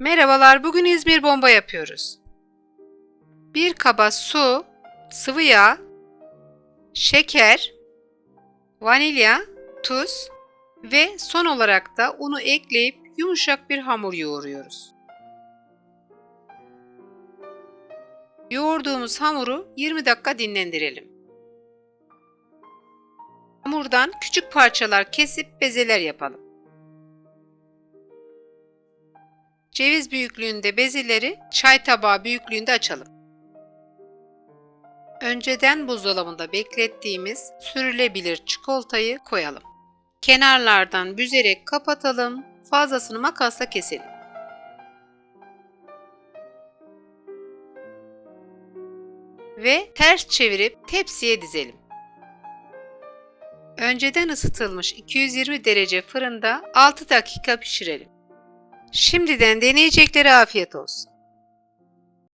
Merhabalar, bugün İzmir bomba yapıyoruz. Bir kaba su, sıvı yağ, şeker, vanilya, tuz ve son olarak da unu ekleyip yumuşak bir hamur yoğuruyoruz. Yoğurduğumuz hamuru 20 dakika dinlendirelim. Hamurdan küçük parçalar kesip bezeler yapalım. Ceviz büyüklüğünde bezeleri çay tabağı büyüklüğünde açalım. Önceden buzdolabında beklettiğimiz sürülebilir çikolatayı koyalım. Kenarlardan büzerek kapatalım, fazlasını makasla keselim. Ve ters çevirip tepsiye dizelim. Önceden ısıtılmış 220 derece fırında 6 dakika pişirelim. Şimdiden deneyeceklere afiyet olsun.